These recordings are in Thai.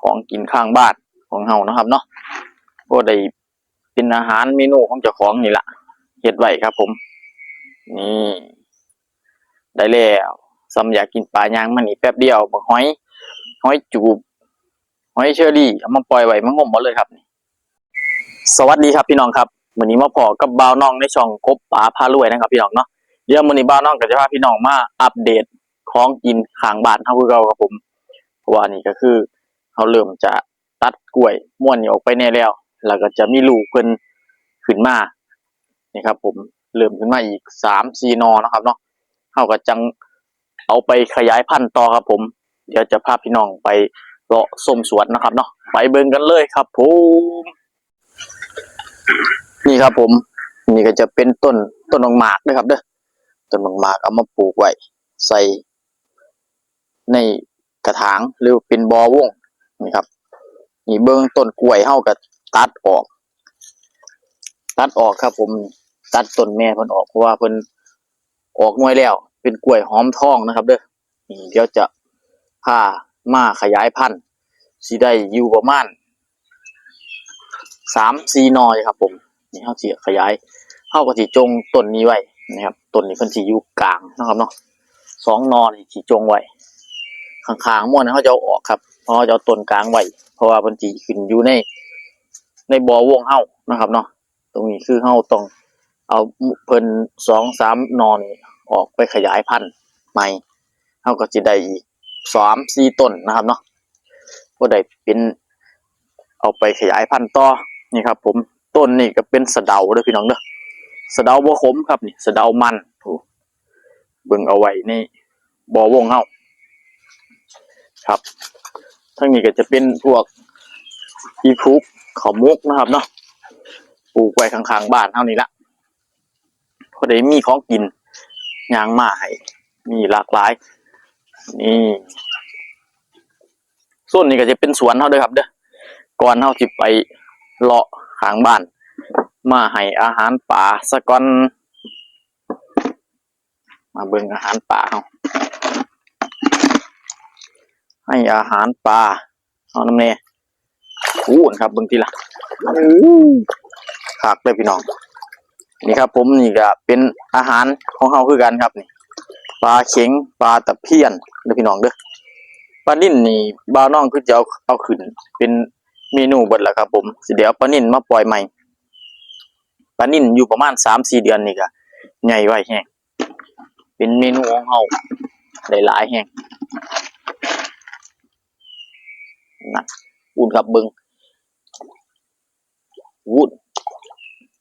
ของกินข้างบ้านของเฮานะครับ เนาะก็ได้เป็นอาหารเมนูของเจ้าของนี่แหละเฮ็ดไว้ครับ ผม นี่ ได้แล้วซำอยากกินปลายางมันนี่แป๊บเดียวบักหอยหอยจูบหอยเชอรี่เอามาปล่อยไว้มันงมหมดเลยครับ สวัสดีครับพี่น้องครับวันนี้มาพอกับบ่าวน้องในช่องกบปลาพารวยนะครับพี่น้องเนาะเดี๋ยวมื้อนี้บ่าวน้องก็จะพาพี่น้องมาอัปเดตของกินข้างบ้านเฮาคือเก่าครับผมเพราะว่านี่ก็คือ เขาเริ่มจะตัดกล้วยม้วนออกไปแน่แล้ว แล้วก็จะมีลูกเพิ่นขึ้นมานี่ครับ ผมเริ่มขึ้นมาอีกสามสี่นอนะครับเนาะเขาก็จังเอาไปขยายพันธุ์ต่อครับ ผม เดี๋ยวจะพาพี่น้องไปเลาะส้มสวนนะครับเนาะไปเบิ่งกันเลยครับ ผมนี่ครับ ผม นี่ก็จะเป็นต้นต้นหมากด้วยครับ เด้อต้นหมากเอามาปลูกไว้ใส่ในกระถางหรือเป็นบอวง นี่ครับ นี่เบิ้องต้นกล้วยเฮาก็ตัดออก ตัดออกครับ ผมตัดต้นแม่เพิ่นออกเพราะว่าเพิ่นออกหน่วยแล้ว เป็นกล้วยหอมทองนะครับ เด้อนี่เดี๋ยวจะพามาขยายพันธุ์สิได้อยู่ประมาณสามสี่นอยครับ ผมนี่เฮาสิขยายเฮาก็สิจงต้นนี้ไว้นะครับต้นนี้เพิ่นสิอยู่กลางนะครับเนาะสองนอนี่สิจงไว้ข้างๆม่วนเขาจะเอาออกครับเพราะจะเอาต้นกลางไว้เพราะว่ามันจีขึ้นอยู่ในในบ่อวงเฮานะครับเนาะตรงนี้คือเฮาต้องเอาเพิ่นสองสามนอนออกไปขยายพันธุ์ใหม่เฮาก็จะได้อีกสามสี่ต้นนะครับเนาะก็ได้เป็นเอาไปขยายพันธุ์ต่อนี่ครับ ผมต้นนี่ก็เป็นสะเดาด้อพี่น้องเด้อสะเดาบ่ขมครับนี่สะเดามันโอ้เบิ่งเอาไว้ในบ่อวงเฮาครับ ทั้งนี้ก็จะเป็นพวกอีพุกขอมุกนะครับเนาะปลูกไว้ข้างๆบ้านเท่านี้ละพอได้มีของกินยางมาให้มีหลากหลาย นี่ส่วนนี้ก็จะเป็นสวนเท่าเด้อครับ เด้อก่อนเท่าจิไปเลาะข้างบ้าน มาให้อาหารป่าสะก่อนมาเบิ่งอาหารป่าเฮา ให้อาหารปลาเอาน้ำเนยอู้นครับเบิ่งทีละคักเลยพี่น้อง นี่ครับ ผมนี่ก็เป็นอาหารของเฮาคือกันครับนี่ปลาเข็งปลาตะเพียนเด้อพี่น้องเด้อปลานิ่นนี่บ่าน้องคือจะเอาเอาขึ้น เป็นเมนูเบิดแล้วครับ ผมสิเดี๋ยวปลานิ่นมาปล่อยใหม่ปลานิ่นอยู่ประมาณสามสี่เดือนนี่ก็ใหญ่ไว้แฮงเป็นเมนูของเฮาหลายแฮง นะอุ่นครับเบิงวุ่น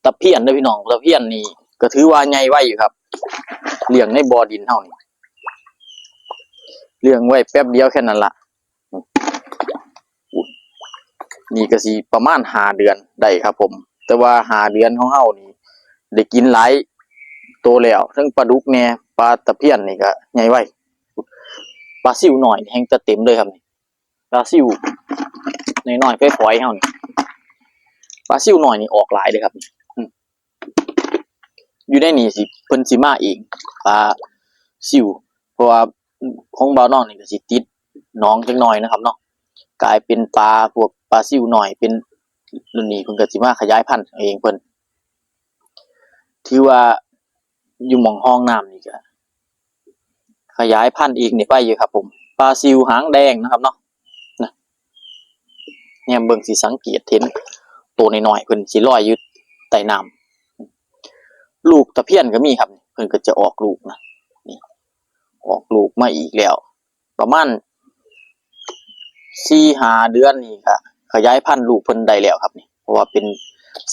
ตะเพียนเด้อพี่น้องตะเพียนนี่ก็ถือว่าใหญ่ไว้อยู่ครับเลี้ยงในบ่อดินเท่านี้เลี้ยงไว้แป๊บเดียวแค่นั้นละอุ่นนี่ก็สิประมาณหาเดือนได้ครับ ผม แต่ว่าหาเดือนของเฮานี่ได้กินหลายโตแล้วทั้งปลาดุกแหน่ปลาตะเพียนนี่ก็ใหญ่ไว้ปลาซิวหน่อยแห้งจะเต็มเลยครับนี่ ปลาซิวน้อยๆฝอยๆเฮานี่ปลาซิวหน่อยนี่ออกหลายเลยครับอยู่ในนี่สิเพิ่นสิมาเองปลาซิวเพราะว่าของบ่าวน้องนี่ก็สิติดน้องจังหน่อยนะครับเนาะกลายเป็นปลาพวกปลาซิวหน่อยเป็นรุ่นนี้เพิ่นก็สิมาขยายพันธุ์เองเพิ่นถือว่าอยู่หม่องห้องน้ำนี่ก็ขยายพันธุ์อีกนี่ไปอยู่ครับผมปลาซิวหางแดงนะครับเนาะ เนี่ยเบิ่งสิสังเกตเห็นตัวน้อยๆเพิ่นสิลอยอยู่ใต้น้ำลูกตะเพียนก็มีครับ เพิ่นก็จะออกลูกนะนี่ออกลูกมาอีกแล้ว ประมาณสี่หาเดือนนี่ก็ขยายพันธุ์ลูกเพิ่นได้แล้วครับนี่เพราะว่าเป็น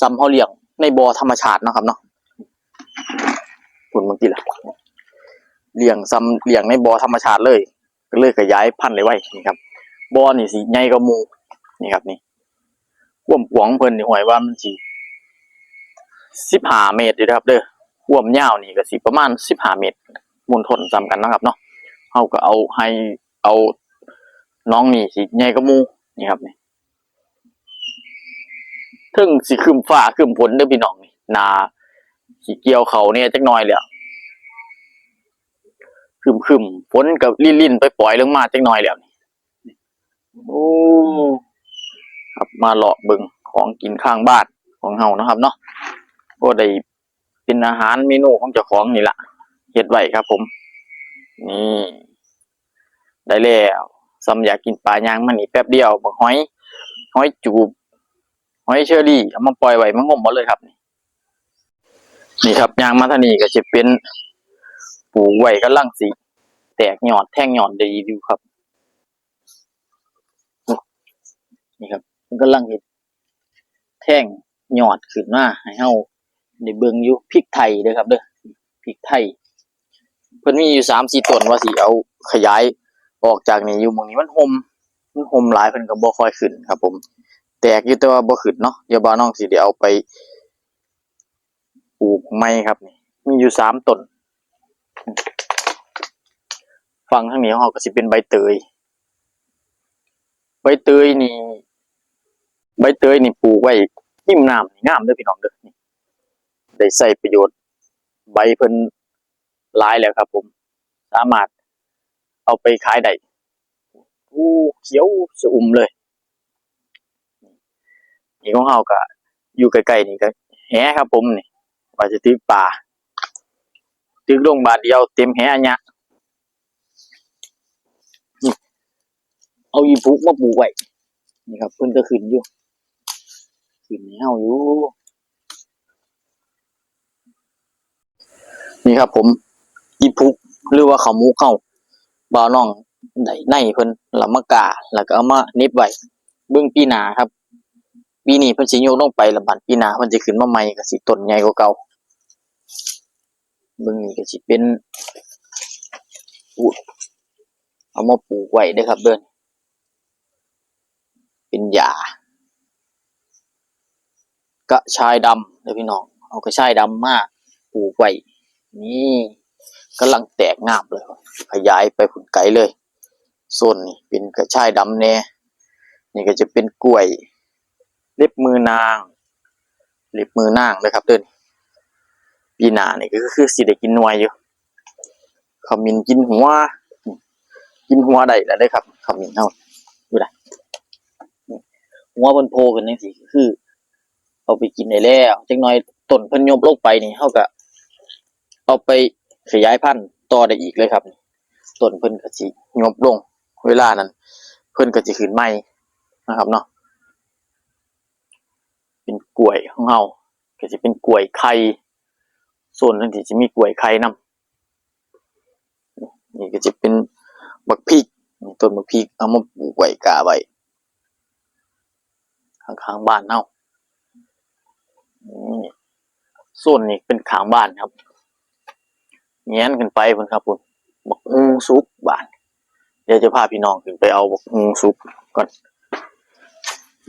ซ้ำเฮาเลี้ยงในบ่อธรรมชาตินะครับเนาะคุณบางทีล่ะเลี้ยงซ้ำเลี้ยงในบ่อธรรมชาติเลย ก็เลยขยายพันธุ์ได้ไว้นี่ครับบ่อนี่สิใหญ่กว่าหมู นี่ครับนี่ควมกวงเพิ่นนี่หวยว่ามันสิสิบห้าเมตรอยู่ครับ เด้อความยาวนี่ก็สิประมาณสิบห้าเมตรมูลทนซ้ำกันนะครับเนาะเฮาก็เอาให้เอาน้องนี่สิใหญ่กว่าหมู่นี่ครับนี่ถึงสิครึมฟ้าครึมฝนเด้อพี่น้องนี่นาสิเกี่ยวเขาเนี่ยจักน่อยแล้วครึมครึมฝนกับลิ่นๆไปปล่อยลงมาจักน่อยแล้วนี่โอ้ มาเลาะเบิงของกินข้างบ้านของเฮานะครับ เนาะก็ได้เป็นอาหารเมนูของเจ้าของนี่ละเฮ็ดไว้ครับ ผม นี่ ได้แล้วซำอยากกินปลาย่างมันนี่แป๊บเดียวบักหอยหอยจูบหอยเชอรี่เอามาปล่อยไว้มางมหมดเลยครับ นี่ครับยางมาทานีก็จะเป็นปูไว้กำลังสิแตกหยอดแท่งหยอดดีอยู่ครับนี่ครับ มันกำลังเห็ดแท่งหยอดขึ้นมาให้เฮาได้เบิ่งอยู่พริกไทยเด้อครับ เด้อพริกไทยเพิ่นมีอยู่สามสี่ต้นว่าสิเอาขยายออกจากนี่อยู่หมองนี้มันห่มมันห่มหลายเพิ่นก็บ่ค่อยขึ้นครับ ผม แตกอยู่แต่ว่าบ่ขึ้นเนาะเดี๋ยวบ่าวน้องสิได้เอาไปปลูกใหม่ครับนี่มีอยู่สามต้นฝั่งทางนี้ของเราก็สิเป็นใบเตยใบเตยนี่ เตยนี่ปลูกไว้ริมน้ำนี่งามเด้อพี่น้องเด้อนี่ได้ใช้ประโยชน์ ใบเพิ่นหลายแล้วครับผม สามารถเอาไปขายได้อู้เขียวสะอุ่มเลยนี่ของเฮาก็อยู่ใกล้ๆนี่ก็แหครับผมนี่ว่าจะตึกป่าตึกลงบาทเดียวเต็มแหอันเนี้ยเอาอีปุกมาปลูกไว้นี่ครับเพิ่นก็ขึ้นอยู่ ขึ้นให้เฮาอยู่ นี่ครับผมอีพุกหรือว่าเขาวหมูเข้าบ่าวน้องได้ในเพิ่นละมากาแล้วก็เอามาเน็บไว้เบิ่งปีหน้าครับปีนี้เพิ่นสิโยกลงไปและบัดปีหน้าเพิ่นสิขึ้นมาใหม่ก็สิต้นใหญ่กว่าเก่าเบิ่งนี่ก็สิเป็นเอามาปลูกไว้เด้อครับเด้อเป็นหญ้า กระชายดำเด้อพี่น้อง เอากระชายดำมาปลูกไว้นี่กำลังแตกงามเลย ขยายไปผุนไกลเลยส่วนนี่เป็นกระชายดำแน่นี่ก็จะเป็นกล้วย เล็บมือนาง เล็บมือนางเลยครับเดินปีหน้านี่ก็คือสิได้กินนวยอยู่ขมิ้นกินหัว กินหัวได้แล้วได้ครับขมิ้นเฮาดูได้นี่หัวบนโพกันจังซี่คือ เอาไปกินได้แล้วจักหน่อยต้นเพิ่นยบลงไปนี่เฮาก็เอาไปขยายพันธุ์ต่อได้อีกเลยครับต้นเพิ่นก็สิงบลง เวลานั้น เพิ่นก็สิขึ้นใหม่นะครับเนาะเป็นกล้วยของเฮาก็สิเป็นกล้วยไข่ส่วนนั้นที่สิมีกล้วยไข่นํนี่ก็จะเป็นบักพริกต้นบักพริกเอามาปลูกไว้กาไว้ข้างๆบ้านเฮานี่ ส่วนนี้เป็นขางบ้านครับแง้นขึ้นไปพุ่นครับพุ่นบักฮุงซุปบาน เดี๋ยวจะพาพี่น้องขึ้นไปเอาบักฮุงซุปก่อน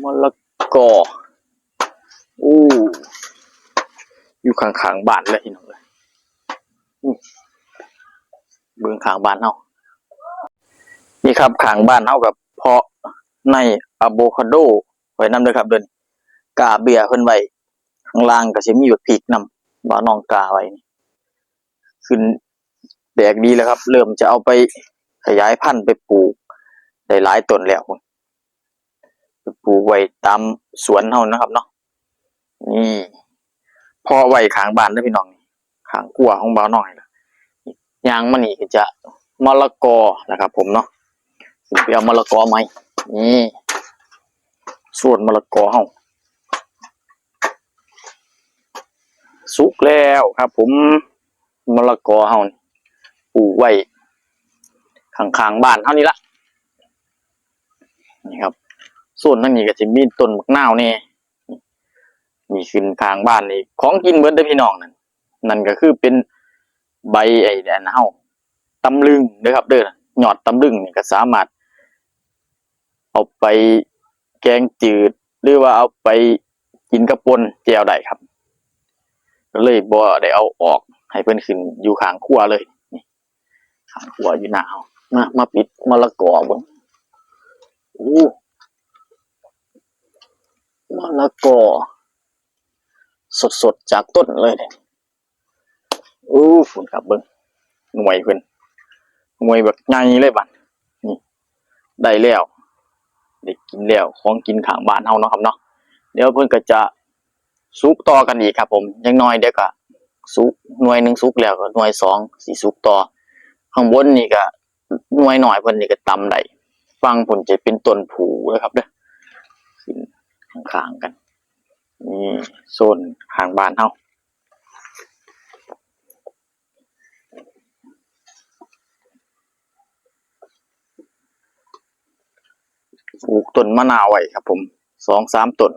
มะละกออู้อยู่ข้างๆบ้านเลยพี่น้องเลยเบื้องข้างบ้านเฮานี่ครับข้างบ้านเฮากับเพาะในอะโวคาโดไว้นำเลยครับเดินกาเบียเพิ่นไว้างล่างก็สิมีบักพริกนำบ่านองกาไว้นี่ขึ้นแบกดีแล้วครับ เริ่มจะเอาไปขยายพันธุ์ไปปลูกได้หลายต้นแล้วไปปลูกไว้ตามสวนเฮานะครับเนาะนี่พอไว้ขางบ้านเด้พี่น้องนี่ขางกัวของบ่าวน้อยละยางมันนี่ก็จะมะละกอนะครับ ผมเนาะสิไปเอามะละกอไหมนี่ส่วนมะละกอเฮา สุกแล้วครับ ผมมะละกอเฮาปลูกไว้ข้างๆบ้านเฮานี่ละนี่ครับ ส่วนทางนี้ก็จะมีต้นมะนาวนี่นี่ขึ้นข้างบ้านนี่ของกินเบิดเด้พี่น้องนั่นนั่นก็คือเป็นใบไอ้แดนเฮาตำลึงเด้อครับ เด้อหยอดตำลึงนี่ก็สามารถ เอาไปแกงจืด หรือว่าเอาไปกินกระปนแจวได้ครับ ก็เลยบ่ได้เอาออกให้เพิ่นขึ้นอยู่ข้างครัวเลยข้างครัวอยู่หนาเฮามามาปิดมะละกอบิ่งอู้มะละกอสดๆจากต้นเลยเนี่ยอู้ฝุ่นครับเบิ่งหน่วยเพิ่นหน่วยแบบใหญ่เลยบัดนี่ได้แล้วได้กินแล้วของกินข้างบ้านเฮาเนาะครับเนาะเดี๋ยวเพิ่นก็จะ สุกต่อกันอีกครับ ผมยังน้อยเดี๋ยวก็สุกหน่วยหนึ่งสุกแล้วก็หน่วยสองสิสุกต่อ ข้างบนนี่ก็หน่วยหน่อยเพิ่นนี่ก็ตำได้ฟังผลจะเป็นต้นผูนะครับเด้อขึ้นข้างๆกันนี่โซนข้างบ้านเฮาปลูกต้นมะนาวไว้ครับ ผมสองสามต้น